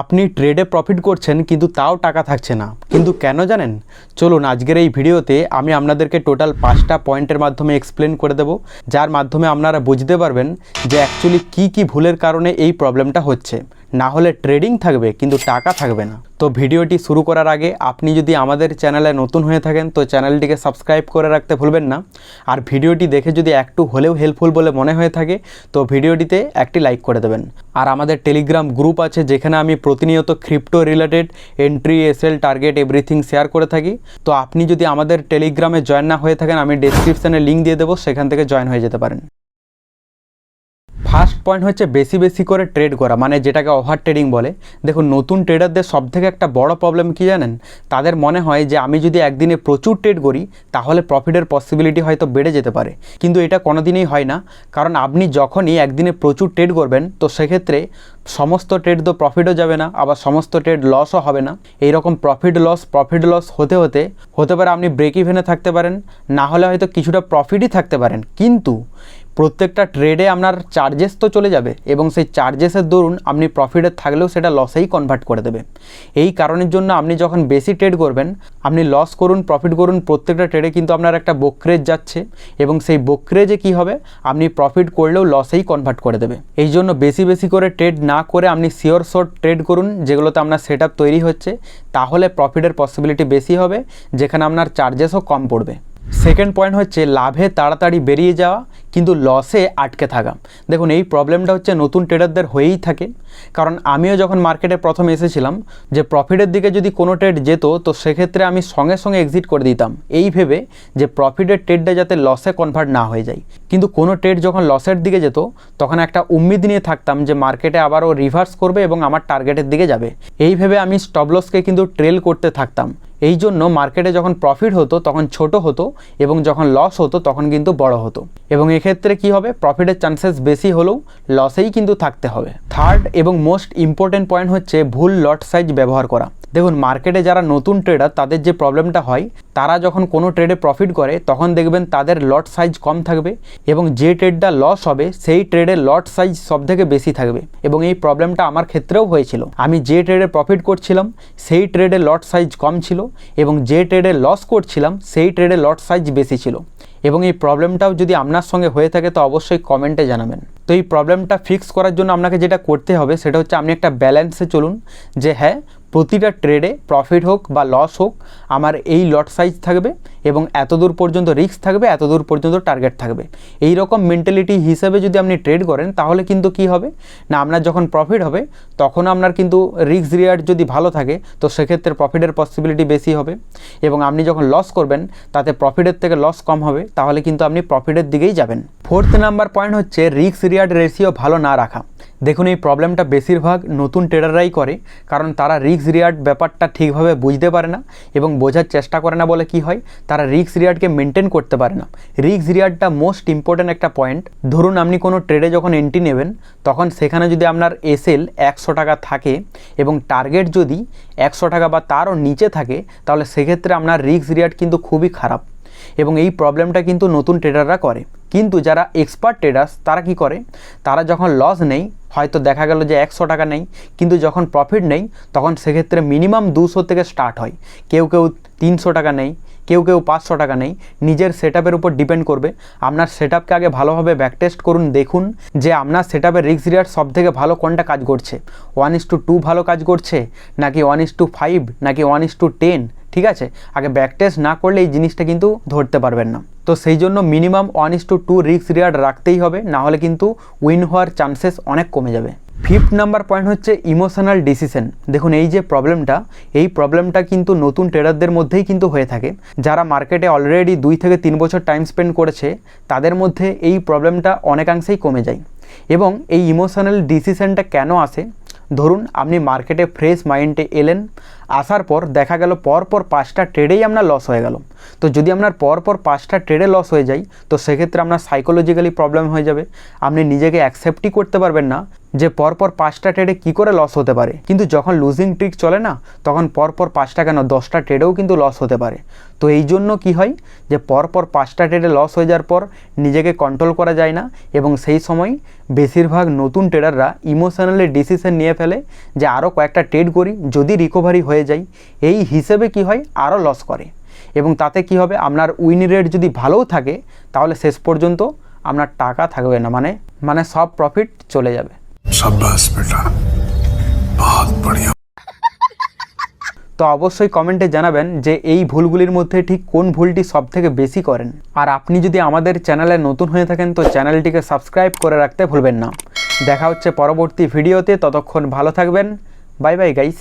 আপনি ট্রেডে প্রফিট করছেন, কিন্তু তাও টাকা থাকছে না। কিন্তু কেন জানেন? চলুন, আজকের এই ভিডিওতে আমি আপনাদেরকে টোটাল পাঁচটা পয়েন্টের মাধ্যমে এক্সপ্লেন করে দেব, যার মাধ্যমে আপনারা বুঝতে পারবেন যে অ্যাকচুয়ালি কি কি ভুলের কারণে এই প্রবলেমটা হচ্ছে। না হলে ট্রেডিং থাকবে, কিন্তু টাকা থাকবে না। তো ভিডিওটি শুরু করার আগে আপনি যদি আমাদের চ্যানেলে নতুন হয়ে থাকেন, তো চ্যানেলটিকে সাবস্ক্রাইব করে রাখতে ভুলবেন না। আর ভিডিওটি দেখে যদি একটু হলেও হেল্পফুল বলে মনে হয়ে থাকে, তো ভিডিওটিতে একটি লাইক করে দেবেন। আর আমাদের টেলিগ্রাম গ্রুপ আছে, যেখানে আমি প্রতিনিয়ত crypto related entry SL target everything share করে থাকি। তো আপনি যদি আমাদের টেলিগ্রামে জয়েন না হয়ে থাকেন, আমি ডেসক্রিপশানে লিঙ্ক দিয়ে দেবো, সেখান থেকে জয়েন হয়ে যেতে পারেন। ফার্স্ট পয়েন্ট হচ্ছে বেশি বেশি করে ট্রেড করা মানে যেটাকে ওভার ট্রেডিং বলে। দেখুন, নতুন ট্রেডারদের সব থেকে একটা বড় প্রবলেম কী জানেন? তাদের মনে হয় যে আমি যদি একদিনে প্রচুর ট্রেড করি, তাহলে প্রফিটের পসিবিলিটি হয়তো বেড়ে যেতে পারে। কিন্তু এটা কোনোদিনই হয় না, কারণ আপনি যখনই একদিনে প্রচুর ট্রেড করবেন, তো সেক্ষেত্রে সমস্ত ট্রেড তো প্রফিটও যাবে না, আবার সমস্ত ট্রেড লসও হবে না। এই রকম প্রফিট লস প্রফিট লস হতে হতে হতে পারে আপনি ব্রেক ইভেনে থাকতে পারেন, না হলে হয়তো কিছুটা প্রফিটই থাকতে পারেন। কিন্তু প্রত্যেকটা ট্রেডে আপনার চার্জেস তো চলে যাবে এবং সেই চার্জেসের দরুন আপনি প্রফিটে থাকলেও সেটা লসেই কনভার্ট করে দেবে। এই কারণের জন্য আপনি যখন বেশি ট্রেড করবেন, আপনি লস করুন প্রফিট করুন, প্রত্যেকটা ট্রেডে কিন্তু আপনার একটা বক্রেজ যাচ্ছে এবং সেই বক্রেজে কি হবে? আপনি প্রফিট করলেও লসেই কনভার্ট করে দেবে। এই জন্য বেশি বেশি করে ট্রেড না করে আপনি শিওর শর্ট ট্রেড করুন, যেগুলোতে আপনার সেট তৈরি হচ্ছে, তাহলে প্রফিটের পসিবিলিটি বেশি হবে, যেখানে আপনার চার্জেসও কম পড়বে। সেকেন্ড পয়েন্ট হচ্ছে, লাভে তাড়াতাড়ি বেরিয়ে যাওয়া, কিন্তু লসে আটকে থাকা। দেখুন, এই প্রবলেমটা হচ্ছে নতুন ট্রেডারদের হয়েই থাকে। কারণ আমিও যখন মার্কেটে প্রথম এসেছিলাম, যে প্রফিটের দিকে যদি কোনো ট্রেড যেত, তো সেক্ষেত্রে আমি সঙ্গে সঙ্গে এক্সিট করে দিতাম। এই ভেবে যে প্রফিটের ট্রেডটা যাতে লসে কনভার্ট না হয়ে যায়। কিন্তু কোনো ট্রেড যখন লসের দিকে যেত, তখন একটা উম্মিদ নিয়ে থাকতাম যে মার্কেটে আবারও রিভার্স করবে এবং আমার টার্গেটের দিকে যাবে। এই ভেবে আমি স্টপ লসকে কিন্তু ট্রেল করতে থাকতাম। এই জন্য মার্কেটে যখন প্রফিট হতো, তখন ছোট হতো এবং যখন লস হতো, তখন কিন্তু বড় হতো। এবং এক্ষেত্রে কি হবে? প্রফিটের চান্সেস বেশি হলেও লসেই কিন্তু থাকতে হবে। থার্ড এবং মোস্ট ইম্পর্টেন্ট পয়েন্ট হচ্ছে ভুল লট সাইজ ব্যবহার করা। দেখুন মার্কেটে যারা নতুন ট্রেডার তাদের যে প্রবলেমটা হয়, তারা যখন কোনো ট্রেডে প্রফিট করে, তখন দেখবেন তাদের লট সাইজ কম থাকবে এবং যে ট্রেডটা লস হবে, সেই ট্রেডের লট সাইজ সব থেকে বেশি থাকবে। এবং এই প্রবলেমটা আমার ক্ষেত্রেও হয়েছিল। আমি যে ট্রেডে প্রফিট করছিলাম, সেই ট্রেডে লট সাইজ কম ছিল এবং যে ট্রেডে লস করছিলাম, সেই ট্রেডে লট সাইজ বেশি ছিল। এবং এই প্রবলেমটাও যদি আপনার সঙ্গে হয়ে থাকে, তো অবশ্যই কমেন্টে জানাবেন। তো এই প্রবলেমটা ফিক্স করার জন্য আপনাকে যেটা করতে হবে, সেটা হচ্ছে আপনি একটা ব্যালেন্সে চলুন, যে হ্যাঁ প্রতিটা ট্রেডে প্রফিট হোক বা লস হোক আমার এই লট সাইজ থাকবে। এবং এত দূর পর্যন্ত রিস্ক থাকবে এত দূর পর্যন্ত টার্গেট থাকবে। এই রকম মেন্টালিটি হিসেবে যদি আপনি ট্রেড করেন, তাহলে কিন্তু কি হবে? না, আপনার যখন প্রফিট হবে, তখন আপনার কিন্তু রিস্ক রিয়ার্ড যদি ভালো থাকে, তো সেক্ষেত্রে প্রফিটের পসিবিলিটি বেশি হবে। এবং আপনি যখন লস করবেন, তাতে প্রফিটের থেকে লস কম হবে, তাহলে কিন্তু আপনি প্রফিটের দিকেই যাবেন। ফোর্থ নাম্বার পয়েন্ট হচ্ছে রিস্ক রিয়ার্ড রেশিও ভালো না রাখা। দেখুন, এই প্রবলেমটা বেশিরভাগ নতুন ট্রেডাররাই করে, কারণ তারা রিক্স রিয়ার্ড ব্যাপারটা ঠিকভাবে বুঝতে পারে না এবং বোঝার চেষ্টা করে না বলে কি হয়? তারা রিক্স রিয়ার্ডকে মেনটেন করতে পারে না। রিক্স রিয়ার্ডটা মোস্ট ইম্পর্ট্যান্ট একটা পয়েন্ট ধরুন আপনি কোনো ট্রেডে যখন এন্ট্রি নেবেন, তখন সেখানে যদি আপনার এসএল একশো টাকা থাকে এবং টার্গেট যদি একশো টাকা বা তারও নিচে থাকে, তাহলে সেক্ষেত্রে আপনার রিক্স রিয়ার্ড কিন্তু খুবই খারাপ। এবং এই প্রবলেমটা কিন্তু নতুন ট্রেডাররা করে। কিন্তু যারা এক্সপার্ট ট্রেডার্স তারা কি করে? তারা যখন লস নেই, হয়তো দেখা গেল যে একশো টাকা নেই, কিন্তু যখন প্রফিট নেই, তখন সেক্ষেত্রে মিনিমাম দুশো থেকে স্টার্ট হয়। কেউ কেউ তিনশো টাকা নেই কেউ কেউ পাঁচশো টাকা নেই। নিজের সেট আপের উপর ডিপেন্ড করবে। আপনার সেট আপকে আগে ভালোভাবে ব্যাকটেস্ট করুন, দেখুন যে আপনার সেট আপের রিক্স রিয়ার সব থেকে ভালো কোনটা কাজ করছে। ওয়ান ইস টু টু ভালো কাজ করছে, নাকি ওয়ান ইস টু ফাইভ নাকি ওয়ান ইস টু টেন ঠিক আছে? আগে ব্যাক টেস্ট না করলে এই জিনিসটা কিন্তু ধরতে পারবেন না। তো সেই জন্য minimum one is two two রিক্স রিয়ার্ড রাখতেই হবে না হলে কিন্তু উইন হওয়ার চান্সেস অনেক কমে যাবে। ফিফথ নাম্বার পয়েন্ট হচ্ছে ইমোশনাল ডিসিশন দেখুন, এই যে প্রবলেমটা এই প্রবলেমটা কিন্তু নতুন ট্রেডারদের মধ্যেই কিন্তু হয়ে থাকে। যারা মার্কেটে অলরেডি দুই থেকে তিন বছর টাইম স্পেন্ড করেছে, তাদের মধ্যে এই প্রবলেমটা অনেকাংশেই কমে যায়। এবং এই ইমোশনাল ডিসিশনটা কেন আসে? ধরুন, আপনি মার্কেটে ফ্রেশ মাইন্ডে এলেন আসার পর দেখা গেল পর পর পাঁচটা ট্রেডেই আপনার লস হয়ে গেল। তো যদি আপনার পর পর পাঁচটা ট্রেডে লস হয়ে যায়, তো সেক্ষেত্রে আপনার সাইকোলজিক্যালি প্রবলেম হয়ে যাবে। আপনি নিজেকে অ্যাকসেপ্টই করতে পারবেন না যে পরপর পাঁচটা ট্রেডে কী করে লস হতে পারে। কিন্তু যখন লুজিং ট্রিক চলে না, তখন পরপর পাঁচটা কেন, দশটা ট্রেডেও কিন্তু লস হতে পারে। তো এই জন্য কী হয় যে পরপর পাঁচটা ট্রেডে লস হয়ে যাওয়ার পর নিজেকে কন্ট্রোল করা যায় না এবং সেই সময় বেশিরভাগ নতুন ট্রেডাররা ইমোশনালি ডিসিশন নিয়ে ফেলে যে আরও কয়েকটা ট্রেড করি, যদি রিকভারি হয়ে হয়ে যাই এই হিসেবে কি হয়? আরও লস করে। এবং তাতে কি হবে? আপনার উইন রেট যদি ভালোও থাকে তাহলে শেষ পর্যন্ত আপনার টাকা থাকবে না। মানে মানে সব প্রফিট চলে যাবে। তো অবশ্যই কমেন্টে জানাবেন যে এই ভুলগুলির মধ্যে ঠিক কোন ভুলটি সব থেকে বেশি করেন। আর আপনি যদি আমাদের চ্যানেলে নতুন হয়ে থাকেন তো চ্যানেলটিকে সাবস্ক্রাইব করে রাখতে ভুলবেন না। দেখা হচ্ছে পরবর্তী ভিডিওতে ততক্ষণ ভালো থাকবেন। Bye bye guys